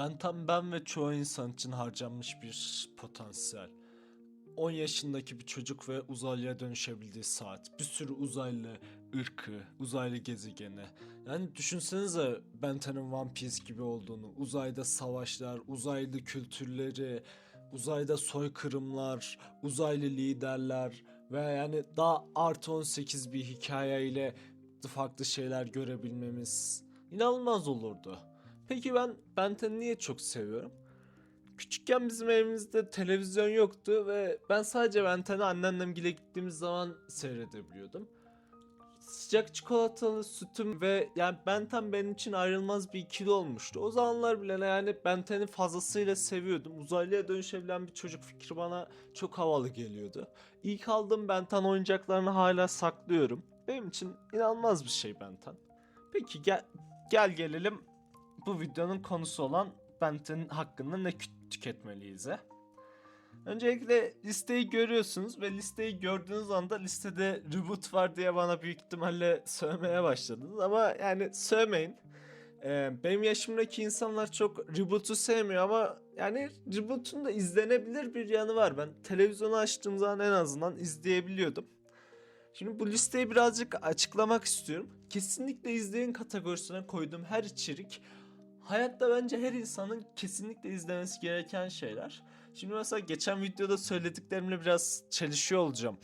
Ben tam ben ve çoğu insan için harcanmış bir potansiyel. 10 yaşındaki bir çocuk ve uzaylıya dönüşebildiği saat. Bir sürü uzaylı ırkı, uzaylı gezegeni. Yani düşünsenize Benten'in One Piece gibi olduğunu. Uzayda savaşlar, uzaylı kültürleri, uzayda soykırımlar, uzaylı liderler ve yani daha artı 18 bir hikayeyle farklı şeyler görebilmemiz inanılmaz olurdu. Peki ben Benten'i niye çok seviyorum? Küçükken bizim evimizde televizyon yoktu ve ben sadece Benten'i anneannemgile gittiğimiz zaman seyredebiliyordum. Sıcak çikolatalı sütüm ve yani Benten benim için ayrılmaz bir ikili olmuştu. O zamanlar bile yani Benten'i fazlasıyla seviyordum. Uzaylıya dönüşebilen bir çocuk fikri bana çok havalı geliyordu. İlk aldığım Benten oyuncaklarını hala saklıyorum. Benim için inanılmaz bir şey Benten. Peki gel, gel gelelim bu videonun konusu olan Benten hakkında ne tüketmeliyiz Öncelikle listeyi görüyorsunuz ve listeyi gördüğünüz anda listede reboot var diye bana büyük ihtimalle sövmeye başladınız ama yani sövmeyin. Ee, benim yaşımdaki insanlar çok reboot'u sevmiyor ama yani reboot'un da izlenebilir bir yanı var. Ben televizyonu açtığım zaman en azından izleyebiliyordum. Şimdi bu listeyi birazcık açıklamak istiyorum. Kesinlikle izleyin kategorisine koyduğum her içerik hayatta bence her insanın kesinlikle izlemesi gereken şeyler. Şimdi mesela geçen videoda söylediklerimle biraz çelişiyor olacağım.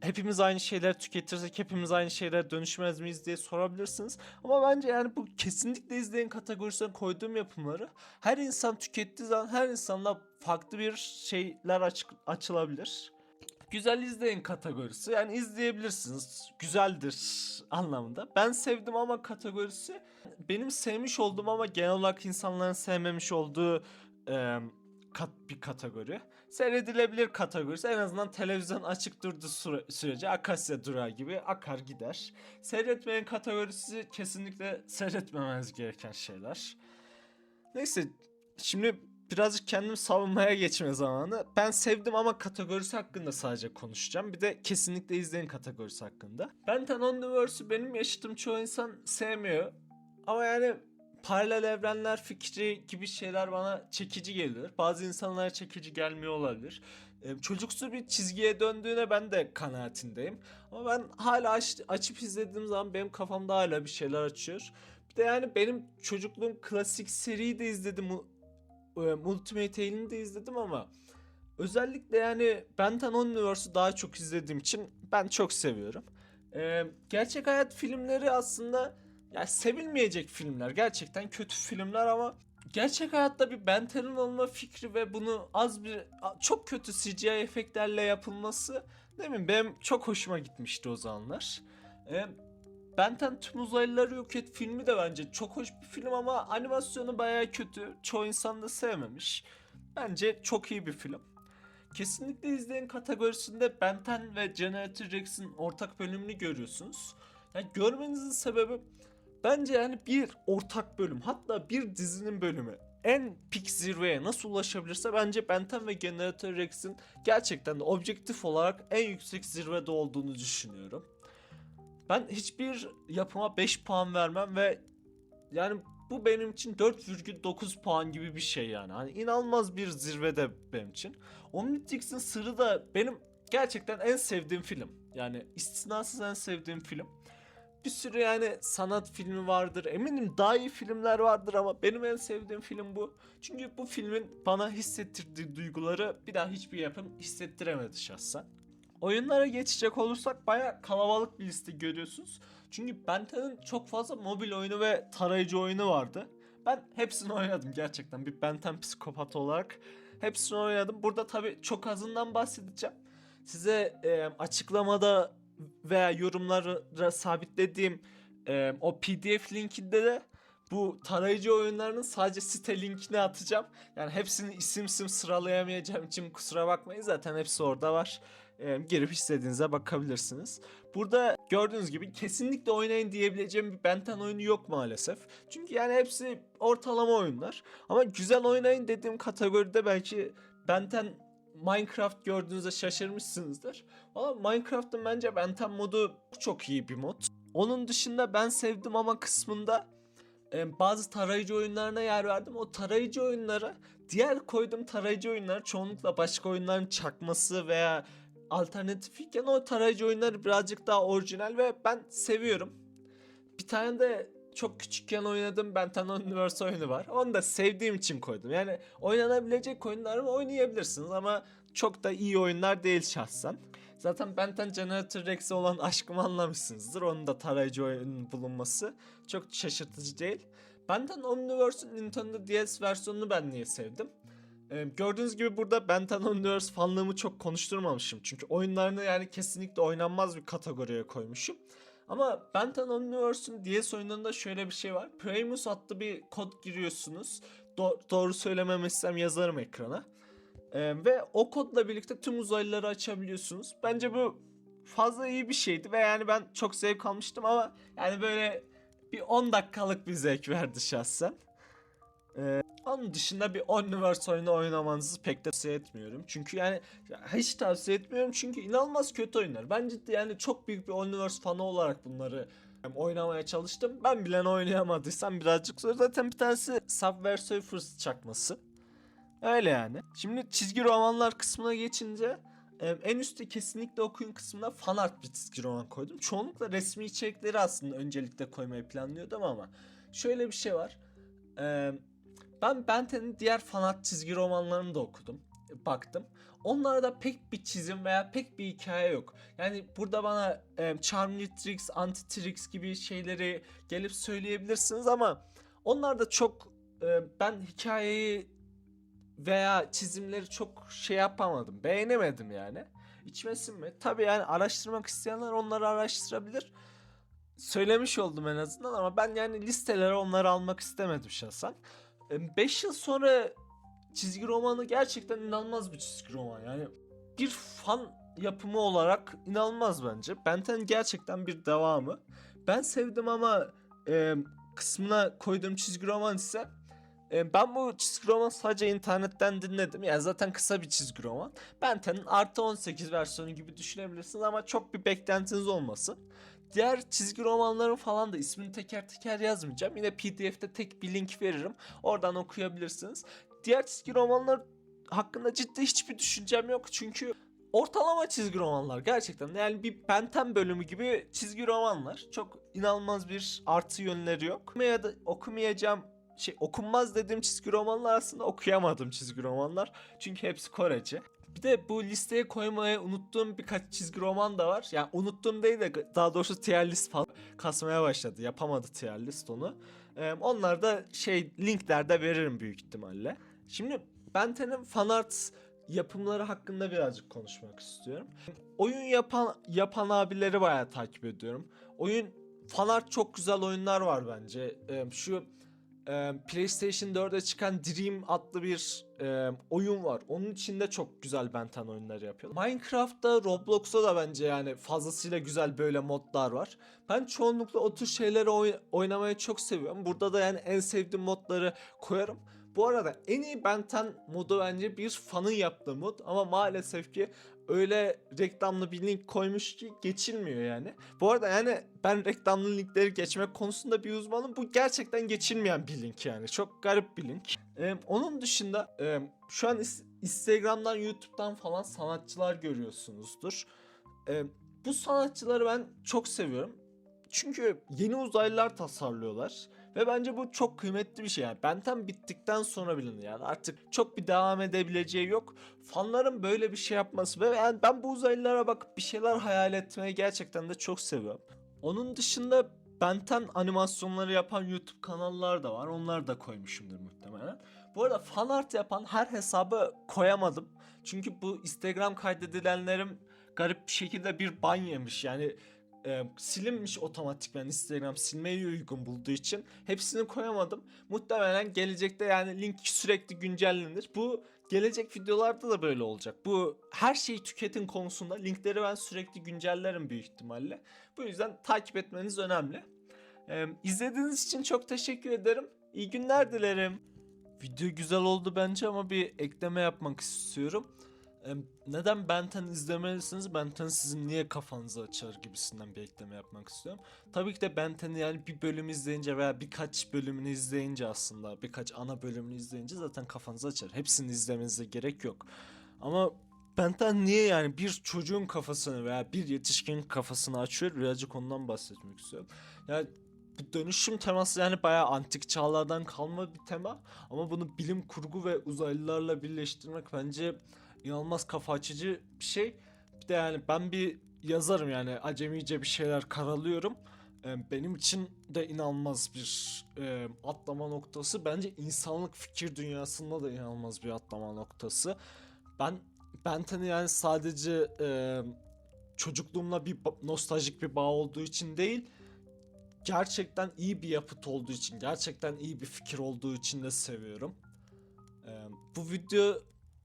Hepimiz aynı şeyler tüketirsek hepimiz aynı şeyler dönüşmez miyiz diye sorabilirsiniz. Ama bence yani bu kesinlikle izleyin kategorisine koyduğum yapımları her insan tükettiği zaman her insanla farklı bir şeyler aç- açılabilir. Güzel izleyin kategorisi. Yani izleyebilirsiniz. Güzeldir anlamında. Ben sevdim ama kategorisi benim sevmiş olduğum ama genel olarak insanların sevmemiş olduğu e, kat, bir kategori. Seyredilebilir kategorisi. En azından televizyon açık durduğu süre, sürece Akasya durağı gibi akar gider. Seyretmeyen kategorisi kesinlikle seyretmemeniz gereken şeyler. Neyse şimdi birazcık kendim savunmaya geçme zamanı. Ben sevdim ama kategorisi hakkında sadece konuşacağım. Bir de kesinlikle izleyin kategorisi hakkında. Benten Universe'ü benim yaşadığım çoğu insan sevmiyor. Ama yani paralel evrenler fikri gibi şeyler bana çekici gelir. Bazı insanlara çekici gelmiyor olabilir. Ee, çocuksu bir çizgiye döndüğüne ben de kanaatindeyim. Ama ben hala aç- açıp izlediğim zaman benim kafamda hala bir şeyler açıyor. Bir de yani benim çocukluğum klasik seriyi de izledim. E, Ultimate Tale'ini de izledim ama özellikle yani Benten Universe'u daha çok izlediğim için ben çok seviyorum. Ee, gerçek hayat filmleri aslında ya sevilmeyecek filmler. Gerçekten kötü filmler ama gerçek hayatta bir Benten'in olma fikri ve bunu az bir çok kötü CGI efektlerle yapılması değil mi? Benim çok hoşuma gitmişti o zamanlar. Ee, Benten Tüm Uzaylıları Yok Et filmi de bence çok hoş bir film ama animasyonu bayağı kötü. Çoğu insan da sevmemiş. Bence çok iyi bir film. Kesinlikle izleyin kategorisinde Benten ve Generator Rex'in ortak bölümünü görüyorsunuz. Yani görmenizin sebebi bence yani bir ortak bölüm hatta bir dizinin bölümü en pik zirveye nasıl ulaşabilirse bence Benten ve Generator Rex'in gerçekten de objektif olarak en yüksek zirvede olduğunu düşünüyorum. Ben hiçbir yapıma 5 puan vermem ve yani bu benim için 4,9 puan gibi bir şey yani. Hani inanılmaz bir zirvede benim için. Omnitrix'in sırrı da benim gerçekten en sevdiğim film. Yani istisnasız en sevdiğim film. Bir sürü yani sanat filmi vardır. Eminim daha iyi filmler vardır ama benim en sevdiğim film bu. Çünkü bu filmin bana hissettirdiği duyguları bir daha hiçbir yapım hissettiremedi şahsen. Oyunlara geçecek olursak baya kalabalık bir liste görüyorsunuz. Çünkü Benten'in çok fazla mobil oyunu ve tarayıcı oyunu vardı. Ben hepsini oynadım gerçekten bir Benten psikopatı olarak. Hepsini oynadım. Burada tabii çok azından bahsedeceğim. Size e, açıklamada veya yorumlara sabitlediğim e, o pdf linkinde de bu tarayıcı oyunlarının sadece site linkini atacağım. Yani hepsini isim isim sıralayamayacağım için kusura bakmayın zaten hepsi orada var. Ee, girip istediğinize bakabilirsiniz. Burada gördüğünüz gibi kesinlikle oynayın diyebileceğim bir Benten oyunu yok maalesef. Çünkü yani hepsi ortalama oyunlar. Ama güzel oynayın dediğim kategoride belki Benten Minecraft gördüğünüzde şaşırmışsınızdır. Ama Minecraft'ın bence Benten modu çok iyi bir mod. Onun dışında ben sevdim ama kısmında e, bazı tarayıcı oyunlarına yer verdim. O tarayıcı oyunları diğer koyduğum tarayıcı oyunlar çoğunlukla başka oyunların çakması veya alternatif iken o tarayıcı oyunları birazcık daha orijinal ve ben seviyorum. Bir tane de çok küçükken oynadığım Benten Universe oyunu var. Onu da sevdiğim için koydum. Yani oynanabilecek oyunlar oynayabilirsiniz ama çok da iyi oyunlar değil şahsen. Zaten Benten Generator Rex'e olan aşkımı anlamışsınızdır. Onun da tarayıcı oyunun bulunması çok şaşırtıcı değil. Benten Omniverse'ın Nintendo DS versiyonunu ben niye sevdim? Ee, gördüğünüz gibi burada Benten Omniverse fanlığımı çok konuşturmamışım. Çünkü oyunlarını yani kesinlikle oynanmaz bir kategoriye koymuşum. Ama Benten Omniverse'ın DS oyunlarında şöyle bir şey var. Primus adlı bir kod giriyorsunuz. Do- doğru söylememezsem yazarım ekrana. Ee, ve o kodla birlikte tüm uzaylıları açabiliyorsunuz. Bence bu fazla iyi bir şeydi ve yani ben çok zevk almıştım ama yani böyle bir 10 dakikalık bir zevk verdi şahsen. Ee, onun dışında bir Omniverse oyunu oynamanızı pek tavsiye etmiyorum. Çünkü yani ya hiç tavsiye etmiyorum çünkü inanılmaz kötü oyunlar. Ben ciddi yani çok büyük bir Omniverse fanı olarak bunları hem oynamaya çalıştım. Ben bile oynayamadıysam birazcık zor. Zaten bir tanesi Subway Surfers çakması. Öyle yani. Şimdi çizgi romanlar kısmına geçince en üstte kesinlikle okuyun kısmına fan art bir çizgi roman koydum. Çoğunlukla resmi içerikleri aslında öncelikle koymayı planlıyordum ama şöyle bir şey var. Ben Benten'in diğer fan art çizgi romanlarını da okudum. E, Baktım. Onlarda pek bir çizim veya pek bir hikaye yok. Yani burada bana e, Charmly Tricks, Anti Tricks gibi şeyleri gelip söyleyebilirsiniz ama onlar da çok e, ben hikayeyi veya çizimleri çok şey yapamadım. Beğenemedim yani. İçmesin mi? Tabii yani araştırmak isteyenler onları araştırabilir. Söylemiş oldum en azından ama ben yani listelere onları almak istemedim şahsen. 5 yıl sonra çizgi romanı gerçekten inanılmaz bir çizgi roman. Yani bir fan yapımı olarak inanılmaz bence. Benten gerçekten bir devamı. Ben sevdim ama e, kısmına koyduğum çizgi roman ise e, ben bu çizgi roman sadece internetten dinledim. Yani zaten kısa bir çizgi roman. Benten'in artı 18 versiyonu gibi düşünebilirsiniz ama çok bir beklentiniz olmasın. Diğer çizgi romanların falan da ismini teker teker yazmayacağım. Yine PDF'de tek bir link veririm. Oradan okuyabilirsiniz. Diğer çizgi romanlar hakkında ciddi hiçbir düşüncem yok. Çünkü ortalama çizgi romanlar gerçekten. Yani bir Benten bölümü gibi çizgi romanlar. Çok inanılmaz bir artı yönleri yok. Okumaya da, okumayacağım şey okunmaz dediğim çizgi romanlar aslında okuyamadım çizgi romanlar. Çünkü hepsi Korece. Bir de bu listeye koymayı unuttuğum birkaç çizgi roman da var. Yani unuttuğum değil de daha doğrusu tier list falan kasmaya başladı. Yapamadı tier list onu. Ee, onlar da şey linklerde veririm büyük ihtimalle. Şimdi Benten'in fanart yapımları hakkında birazcık konuşmak istiyorum. Oyun yapan yapan abileri bayağı takip ediyorum. Oyun fanart çok güzel oyunlar var bence. Ee, şu e, PlayStation 4'e çıkan Dream adlı bir e, oyun var. Onun içinde çok güzel Benten oyunları yapıyor. Minecraft'ta, Roblox'ta da bence yani fazlasıyla güzel böyle modlar var. Ben çoğunlukla o tür şeyleri oy- oynamayı çok seviyorum. Burada da yani en sevdiğim modları koyarım. Bu arada en iyi Benten modu bence bir fanın yaptığı mod ama maalesef ki öyle reklamlı bir link koymuş ki geçilmiyor yani. Bu arada yani ben reklamlı linkleri geçmek konusunda bir uzmanım. Bu gerçekten geçilmeyen bir link yani. Çok garip bir link. Ee, onun dışında e, şu an Instagram'dan, YouTube'dan falan sanatçılar görüyorsunuzdur. Ee, bu sanatçıları ben çok seviyorum. Çünkü yeni uzaylılar tasarlıyorlar. Ve bence bu çok kıymetli bir şey yani. Benten bittikten sonra bilin yani artık çok bir devam edebileceği yok. Fanların böyle bir şey yapması ve yani ben bu uzaylılara bakıp bir şeyler hayal etmeyi gerçekten de çok seviyorum. Onun dışında Benten animasyonları yapan YouTube kanallar da var. Onları da koymuşumdur muhtemelen. Bu arada fan art yapan her hesabı koyamadım. Çünkü bu Instagram kaydedilenlerim garip bir şekilde bir ban yemiş. Yani e, silinmiş otomatikman Instagram silmeyi uygun bulduğu için hepsini koyamadım. Muhtemelen gelecekte yani link sürekli güncellenir. Bu gelecek videolarda da böyle olacak. Bu her şeyi tüketin konusunda linkleri ben sürekli güncellerim büyük ihtimalle. Bu yüzden takip etmeniz önemli. E, izlediğiniz için çok teşekkür ederim. İyi günler dilerim. Video güzel oldu bence ama bir ekleme yapmak istiyorum. Neden Benten izlemelisiniz? Benten sizin niye kafanızı açar gibisinden bir ekleme yapmak istiyorum. Tabii ki de Benten'i yani bir bölüm izleyince veya birkaç bölümünü izleyince aslında birkaç ana bölümünü izleyince zaten kafanızı açar. Hepsini izlemenize gerek yok. Ama Benten niye yani bir çocuğun kafasını veya bir yetişkinin kafasını açıyor birazcık ondan bahsetmek istiyorum. Yani dönüşüm teması yani bayağı antik çağlardan kalma bir tema ama bunu bilim kurgu ve uzaylılarla birleştirmek bence inanılmaz kafa açıcı bir şey. Bir de yani ben bir yazarım yani acemice bir şeyler karalıyorum. Ee, Benim için de inanılmaz bir e, atlama noktası. Bence insanlık fikir dünyasında da inanılmaz bir atlama noktası. Ben Benten'i yani sadece e, çocukluğumla bir nostaljik bir bağ olduğu için değil, gerçekten iyi bir yapıt olduğu için, gerçekten iyi bir fikir olduğu için de seviyorum. Ee, bu video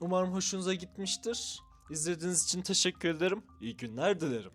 umarım hoşunuza gitmiştir. İzlediğiniz için teşekkür ederim. İyi günler dilerim.